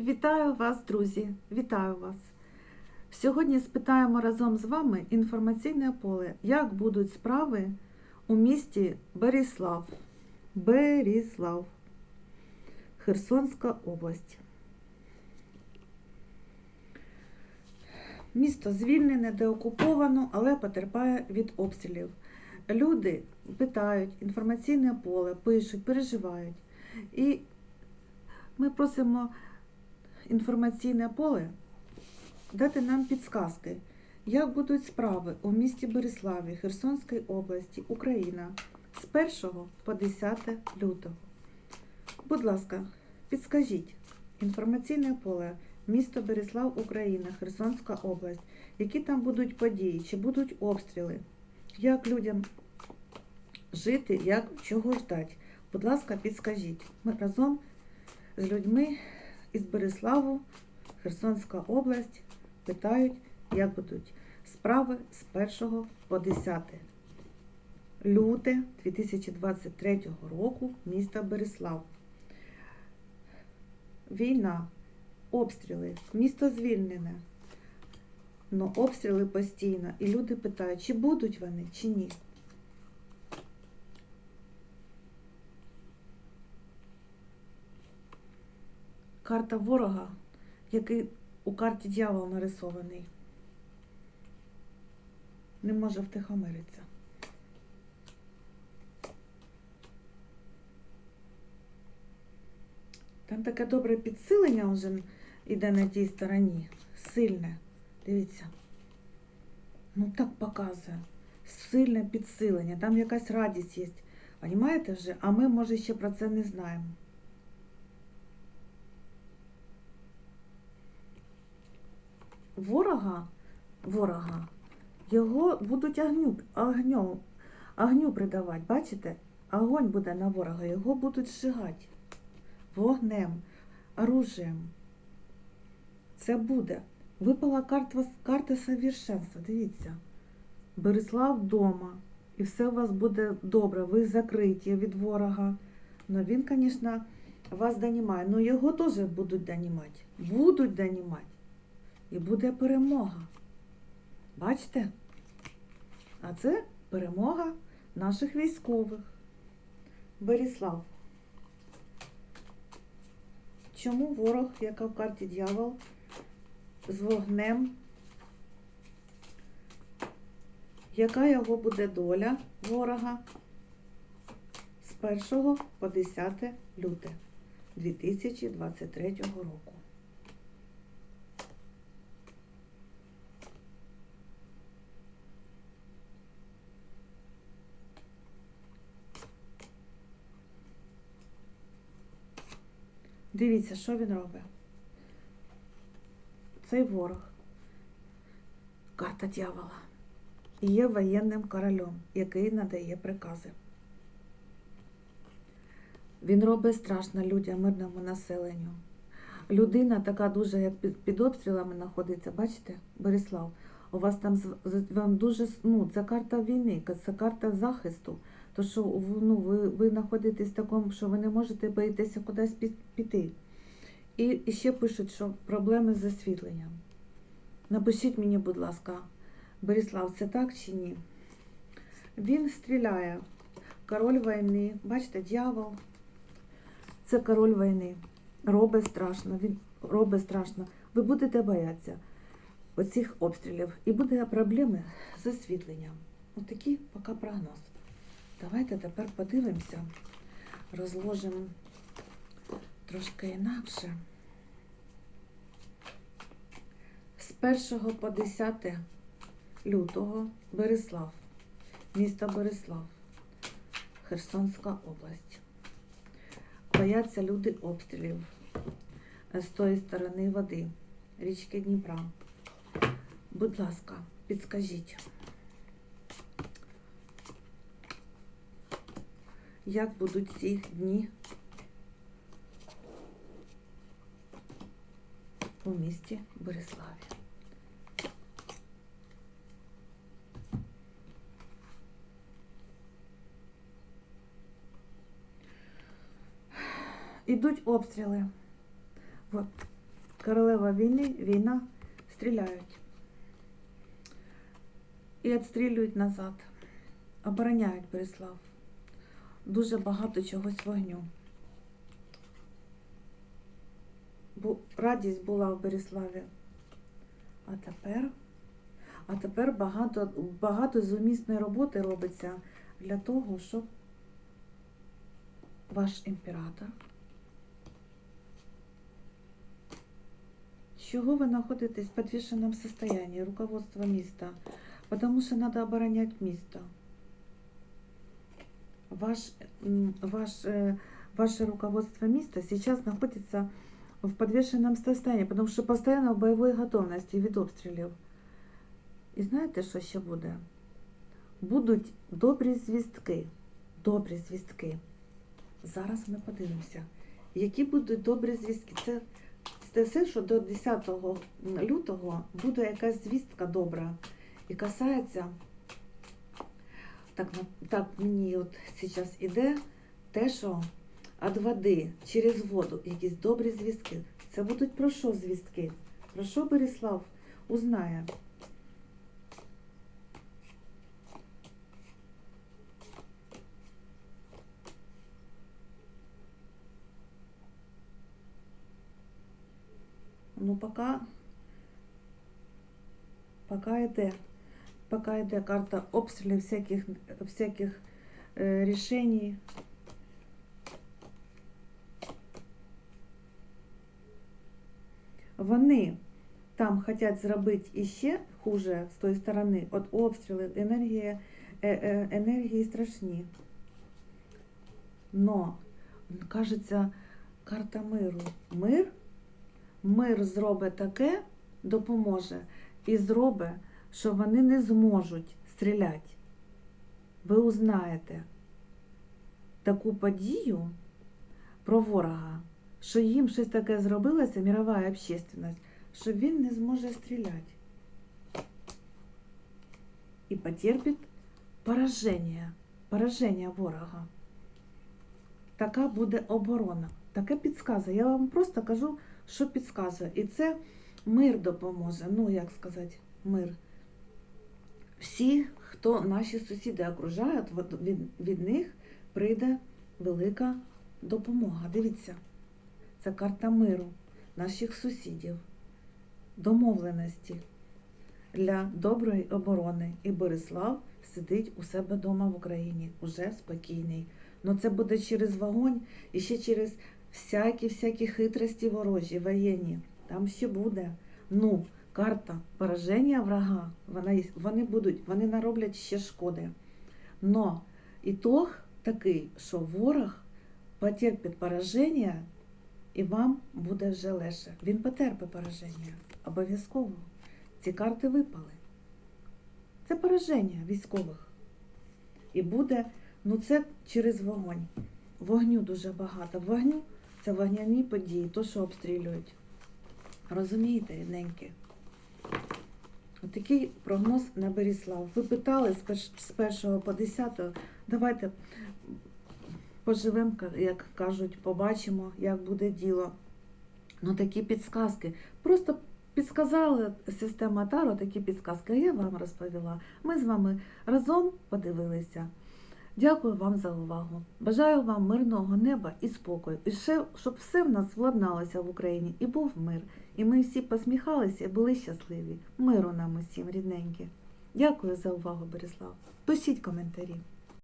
Вітаю вас, друзі! Вітаю вас! Сьогодні спитаємо разом з вами інформаційне поле, як будуть справи у місті Беріслав. Беріслав, Херсонська область. Місто звільнене, деокуповано, але потерпає від обстрілів. Люди питають інформаційне поле, пишуть, переживають. І ми просимо інформаційне поле дати нам підсказки, як будуть справи у місті Бориславі Херсонської області, Україна з 1 по 10 лютого. Будь ласка, підскажіть інформаційне поле, місто Береслав, Україна, Херсонська область, які там будуть події, чи будуть обстріли, як людям жити, як чого ждати. Будь ласка, підскажіть. Ми разом з людьми із Береславу, Херсонська область, питають, як будуть справи з 1 по 10 люте 2023 року міста Береслав. Війна, обстріли, місто звільнене. Ну, обстріли постійно. І люди питають, чи будуть вони, чи ні. Карта ворога, який у карті дьявол нарисований. Не може втихомиритися. Там таке добре підсилення вже йде на тій стороні. Сильне. Дивіться. Ну так показує. Сильне підсилення. Там якась радість є. Понімаєте вже? А ми, може, ще про це не знаємо. Ворога, ворога, його будуть огню, огню, огню придавати. Бачите? Огонь буде на ворога, його будуть зжигати вогнем, оружием. Це буде. Випала карта, карта совершенства. Дивіться. Береслав вдома. І все у вас буде добре. Ви закриті від ворога. Ну він, звісно, вас донімає. Ну його теж будуть донімати. Будуть донімати. І буде перемога. Бачите? А це перемога наших військових. Беріслав. Чому ворог, яка в карті дьявол, з вогнем? Яка його буде доля ворога з 1 по 10 люте 2023 року? Дивіться, що він робить. Цей ворог, карта дьявола, є воєнним королем, який надає прикази. Він робить страшно людям, мирному населенню. Людина така дуже, як під, обстрілами знаходиться, бачите, Борислав, у вас там вам дуже ну, це карта війни, це карта захисту. То що ну, ви, ви знаходитесь в такому, що ви не можете боїтеся кудись піти. І, і ще пишуть, що проблеми з освітленням. Напишіть мені, будь ласка, Борислав, це так чи ні? Він стріляє. Король війни. Бачите, дьявол. Це король війни. Робить страшно. Він робить страшно. Ви будете боятися оцих обстрілів. І буде проблеми з освітленням. Ось такий поки прогноз. Давайте тепер подивимося, розложимо трошки інакше. З 1 по 10 лютого Береслав, місто Береслав, Херсонська область. Бояться люди обстрілів з тої сторони води, річки Дніпра. Будь ласка, підскажіть. Як будуть ці дні у місті Бориславі. Ідуть обстріли. От. Королева війни, війна, стріляють. І відстрілюють назад. Обороняють Береслав. Дуже багато чогось вогню. Бу, радість була в Береславі. А тепер, а тепер багато, багато зумісної роботи робиться для того, щоб ваш імператор. Чего вы находитесь в подвешенном состоянии, руководство места? Потому что надо оборонять место. Ваш, ваш, э, ваше руководство места сейчас находится в подвешенном состоянии, потому що постійно в бойовій готовності від обстрілів. І знаєте, що ще буде? Будуть добрі звістки. Добрі звістки. Зараз ми подивимося, які будуть добрі звістки. Це, це все, що до 10 лютого буде якась звістка добра. І касається, так, так мені от зараз іде те, що від води через воду якісь добрі звістки. Це будуть про що звістки? Про що Борислав узнає? Ну, пока, пока йде, пока йде карта обстрілів всяких, всяких е, рішень. Вони там хочуть зробити іще хуже з тої сторони, от обстрілів, енергія, е, е, енергії страшні. Но, кажеться, карта миру. Мир мир зробить таке, допоможе, і зробить, що вони не зможуть стріляти. Ви узнаєте таку подію про ворога, що їм щось таке зробилося, мірова общественность, що він не зможе стріляти. І потерпить пораження, пораження ворога. Така буде оборона. Таке підказує. Я вам просто кажу, що підказує. І це мир допоможе. Ну, як сказати, мир. Всі, хто наші сусіди окружають, від, від них прийде велика допомога. Дивіться, це карта миру наших сусідів, домовленості для доброї оборони. І Борислав сидить у себе вдома в Україні, уже спокійний. Ну це буде через вогонь і ще через всякі всякі хитрості ворожі, воєнні. Там ще буде. Ну, карта пораження врага, вона, вони будуть, вони нароблять ще шкоди. Но ітог такий, що ворог потерпить пораження, і вам буде вже легше. Він потерпить пораження. Обов'язково. Ці карти випали. Це пораження військових. І буде, ну це через вогонь. Вогню дуже багато. Вогню це вогняні події, то, що обстрілюють. Розумієте, рідненькі? Отакий прогноз на Беріслав. Ви питали з 1 по 10. Давайте поживемо, як кажуть, побачимо, як буде діло. Ну, такі підсказки. Просто підсказали система Таро такі підсказки, я вам розповіла. Ми з вами разом подивилися. Дякую вам за увагу. Бажаю вам мирного неба і спокою. І ще, щоб все в нас владналося в Україні і був мир. І ми всі посміхалися і були щасливі. Миру нам усім, рідненькі. Дякую за увагу, Борислав. Пишіть коментарі.